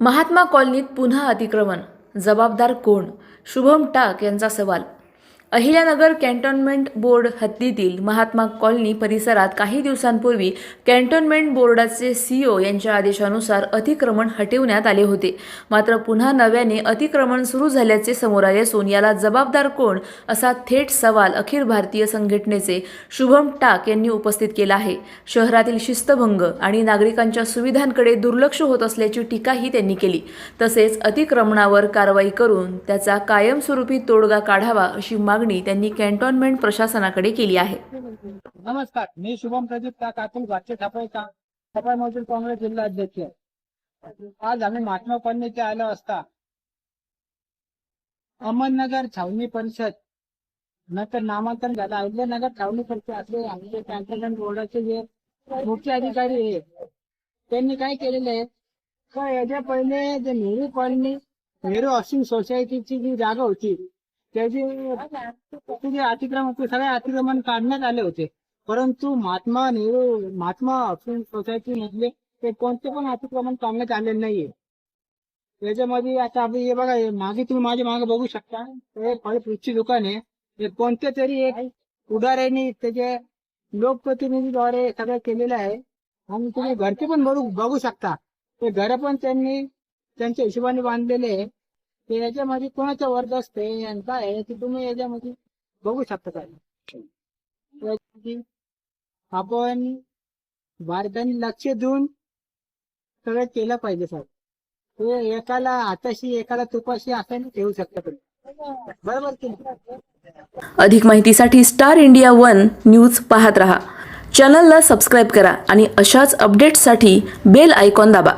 महात्मा कॉलनीत पुन्हा अतिक्रमण. जबाबदार कोण? शुभम टाक यांचा सवाल. अहिल्यानगर कॅन्टोन्मेंट बोर्ड हद्दीतील महात्मा कॉलनी परिसरात काही दिवसांपूर्वी कॅन्टोन्मेंट बोर्डाचे सीईओ यांच्या आदेशानुसार अतिक्रमण हटवण्यात आले होते. मात्र पुन्हा नव्याने अतिक्रमण सुरू झाल्याचे समोर आले असून याला जबाबदार कोण असा थेट सवाल अखिल भारतीय संघटनेचे शुभम टाक यांनी उपस्थित केला आहे. शहरातील शिस्तभंग आणि नागरिकांच्या सुविधांकडे दुर्लक्ष होत असल्याची टीकाही त्यांनी केली. तसेच अतिक्रमणावर कारवाई करून त्याचा कायमस्वरूपी तोडगा काढावा अशी मागणी त्यांनी कॅन्टोन्मेंट प्रशासनाकडे केली आहे. नमस्कार मी शुभम प्रदीप काक काँग्रेस जिल्हा अध्यक्ष. आज आम्ही महात्मा कॉलनीचे आलो असता. अहमदनगर छावणी परिषद नंतर नामांतरण झालं. अहिल्यानगर छावणी परिषद असले आमचे कॅन्टोन्मेंट बोर्डाचे जे मुख्य अधिकारी आहे त्यांनी काय केलेलं आहे? का याच्या पहिले जे नेहरू कॉलनी नेहरू हाऊसिंग सोसायटीची जी जागा होती त्याचे अतिक्रम अतिक्रमण होते सगळे अतिक्रमण काढण्यात आले होते. परंतु महात्मा नेहरू महात्मा सोसायटी मधले ते कोणते पण अतिक्रमण काढण्यात आलेले नाहीये. त्याच्यामध्ये आता आपण हे बघा मागे तुम्ही माझ्या मागे बघू शकता. हे फळफ्रूटची दुकान आहे. हे कोणत्या तरी एक उदाहरणी त्याचे लोकप्रतिनिधीद्वारे सगळं केलेलं आहे. आणि तुम्ही घरचे पण बघू बघू शकता. ते घर पण त्यांनी त्यांच्या हिशोबाने बांधलेले आहे. ते याच्यामध्ये कोणाचा वर्ग असते आणि काय आहे ते तुम्ही याच्यामध्ये बघू शकता काय आपण भारताने लक्ष देऊन सगळं केलं पाहिजे सर ते एकाला हाताशी एकाला तुपाशी असं ठेवू शकता तुम्ही. बरोबर अधिक माहितीसाठी स्टार इंडिया वन न्यूज पाहत रहा. चॅनलला सबस्क्राईब करा आणि अशाच अपडेट्ससाठी बेल आयकॉन दाबा.